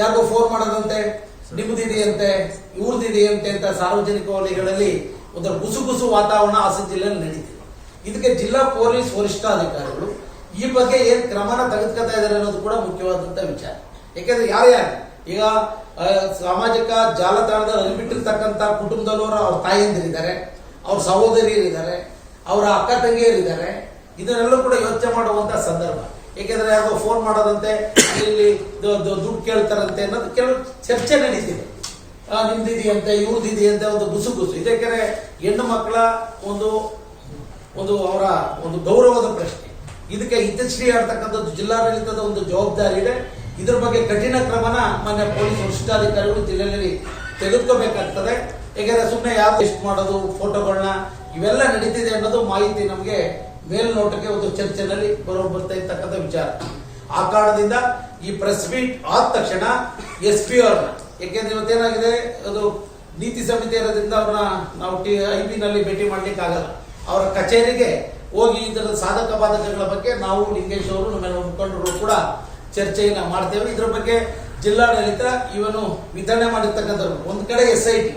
ಯಾರಿಗೋ ಫೋನ್ ಮಾಡೋದಂತೆ ನಿಮ್ದಿದೆಯಂತೆ ಇವ್ರದಿದೆಯಂತೆ ಅಂತ ಸಾರ್ವಜನಿಕ ವಲಯಗಳಲ್ಲಿ ಒಂದರ ಗುಸುಗುಸು ವಾತಾವರಣ ಹಾಸನ ಜಿಲ್ಲೆಯಲ್ಲಿ ನಡೀತಿದೆ. ಇದಕ್ಕೆ ಜಿಲ್ಲಾ ಪೊಲೀಸ್ ವರಿಷ್ಠಾಧಿಕಾರಿಗಳು ಈ ಬಗ್ಗೆ ಏನ್ ಕ್ರಮನ ತೆಗೆದುಕೊತಾ ಇದ್ದಾರೆ ಅನ್ನೋದು ಕೂಡ ಮುಖ್ಯವಾದಂತ ವಿಚಾರ. ಯಾಕೆಂದ್ರೆ ಯಾರ್ಯಾರು ಈಗ ಸಾಮಾಜಿಕ ಜಾಲತಾಣದಲ್ಲಿ ಅರಿಬಿಟ್ಟಿರ್ತಕ್ಕಂಥ ಕುಟುಂಬದಲ್ಲವರು ಅವ್ರ ತಾಯಿಯಂದಿರಿದ್ದಾರೆ ಅವ್ರ ಸಹೋದರಿಯರಿದ್ದಾರೆ, ಅವರ ಅಕ್ಕ ತಂಗಿಯರಿದ್ದಾರೆ ಇದನ್ನೆಲ್ಲ ಕೂಡ ಯೋಚನೆ ಮಾಡುವಂತ ಸಂದರ್ಭ. ಏಕೆಂದ್ರೆ ಯಾರೋ ಫೋನ್ ಮಾಡೋದಂತೆ ಇಲ್ಲಿ ದುಡ್ಡು ಕೇಳ್ತಾರಂತೆ ಅನ್ನೋದು ಕೆಲವು ಚರ್ಚೆ ನಡೀತಿದೆ. ಆ, ನಿಮ್ದಿದೆಯಂತೆ ಇವ್ರದಿದೆಯಂತೆ ಒಂದು ಗುಸು ಗುಸು ಇದಕ್ಕೆ ಹೆಣ್ಣು ಮಕ್ಕಳ ಒಂದು ಒಂದು ಅವರ ಒಂದು ಗೌರವದ ಪ್ರಶ್ನೆ. ಇದಕ್ಕೆ ಹಿತಶ್ರೀ ಆಡ್ತಕ್ಕಂಥದ್ದು ಜಿಲ್ಲಾಡಳಿತದ ಒಂದು ಜವಾಬ್ದಾರಿ ಇದೆ. ಇದ್ರ ಬಗ್ಗೆ ಕಠಿಣ ಕ್ರಮನ ಮಾನ್ಯ ಪೊಲೀಸ್ ವರಿಷ್ಠಾಧಿಕಾರಿಗಳು ಜಿಲ್ಲೆಯಲ್ಲಿ ತೆಗೆದುಕೋಬೇಕಾಗ್ತದೆ. ಏಕೆಂದರೆ ಸುಮ್ಮನೆ ಯಾರು ಟೆಸ್ಟ್ ಮಾಡೋದು ಫೋಟೋಗಳನ್ನ ಇವೆಲ್ಲ ನಡೀತಿದೆ ಅನ್ನೋದು ಮಾಹಿತಿ ನಮಗೆ ಮೇಲ್ನೋಟಕ್ಕೆ ಒಂದು ಚರ್ಚೆನಲ್ಲಿ ಬರೋ ಬರ್ತಾ ಇರ್ತಕ್ಕಂಥ ವಿಚಾರ. ಆ ಕಾರಣದಿಂದ ಈ ಪ್ರೆಸ್ ಮೀಟ್ ಆದ ತಕ್ಷಣ ಎಸ್ ಪಿ ಅವ್ರನ್ನ ಯಾಕೆಂದ್ರೆ ಇವತ್ತೇನಾಗಿದೆ, ಅದು ನೀತಿ ಸಮಿತಿ ಇರೋದ್ರಿಂದ ಅವ್ರನ್ನ ನಾವು ಟಿ, ಐ ಬಿ ನಲ್ಲಿ ಭೇಟಿ ಮಾಡ್ಲಿಕ್ಕೆ ಆಗಲ್ಲ ಅವರ ಕಚೇರಿಗೆ ಹೋಗಿ ಇದರ ಸಾಧಕ ಬಾಧಕಗಳ ಬಗ್ಗೆ ನಾವು ಲಿಂಗೇಶ್ ಅವರು ನಮ್ಮೆಲ್ಲ ಮುಖಂಡರು ಕೂಡ ಚರ್ಚೆಯನ್ನು ಮಾಡ್ತೇವೆ. ಇದ್ರ ಬಗ್ಗೆ ಜಿಲ್ಲಾಡಳಿತ ಇವನು ವಿತರಣೆ ಮಾಡಿರ್ತಕ್ಕಂಥವ್ರು. ಒಂದು ಕಡೆ ಎಸ್ ಐ ಟಿ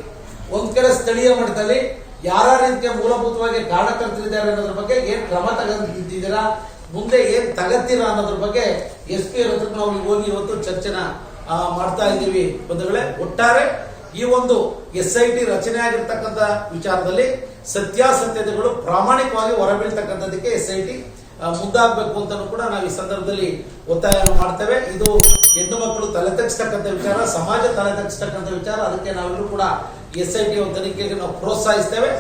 ಒಂದು ಕಡೆ ಸ್ಥಳೀಯ ಮಟ್ಟದಲ್ಲಿ ಯಾರ್ಯಾರು ರೀತಿಯ ಮೂಲಭೂತವಾಗಿ ಕಾರಣಕರ್ತರಿದ್ದಾರೆ ಅನ್ನೋದ್ರ ಬಗ್ಗೆ ಏನ್ ಕ್ರಮ ತಗೊಂಡಿದ್ದೀರಾ ಮುಂದೆ ಏನ್ ತಗತ್ತೀರಾ ಅನ್ನೋದ್ರ ಬಗ್ಗೆ ಎಸ್ ಪಿ ಹತ್ರ ನಾವು ಹೋಗಿ ಇವತ್ತು ಚರ್ಚೆನ ಮಾಡ್ತಾ ಇದ್ದೀವಿ. ಬಂಧುಗಳೇ, ಒಟ್ಟಾರೆ ಈ ಒಂದು ಎಸ್ ಐ ಟಿ ರಚನೆ ಆಗಿರ್ತಕ್ಕಂಥ ವಿಚಾರದಲ್ಲಿ ಸತ್ಯಾಸತ್ಯತೆಗಳು ಪ್ರಾಮಾಣಿಕವಾಗಿ ಹೊರಬೀಳ್ತಕ್ಕಂಥದಕ್ಕೆ ಎಸ್ ಐ ಟಿ ಮುಂದಾಗಬೇಕು ಅಂತಲೂ ಕೂಡ ನಾವು ಈ ಸಂದರ್ಭದಲ್ಲಿ ಒತ್ತಾಯ ಮಾಡ್ತೇವೆ. ಇದು ಹೆಣ್ಣು ಮಕ್ಕಳು ತಲೆ ತಗ್ಸ್ತಕ್ಕಂಥ ವಿಚಾರ, ಸಮಾಜ ತಲೆ ತಗ್ಸ್ತಕ್ಕಂಥ ವಿಚಾರ. ಅದಕ್ಕೆ ನಾವೆಲ್ಲರೂ ಕೂಡ ಎಸ್ ಐ ಟಿ ತನಿಖೆಗೆ ನಾವು ಪ್ರೋತ್ಸಾಹಿಸ್ತೇವೆ.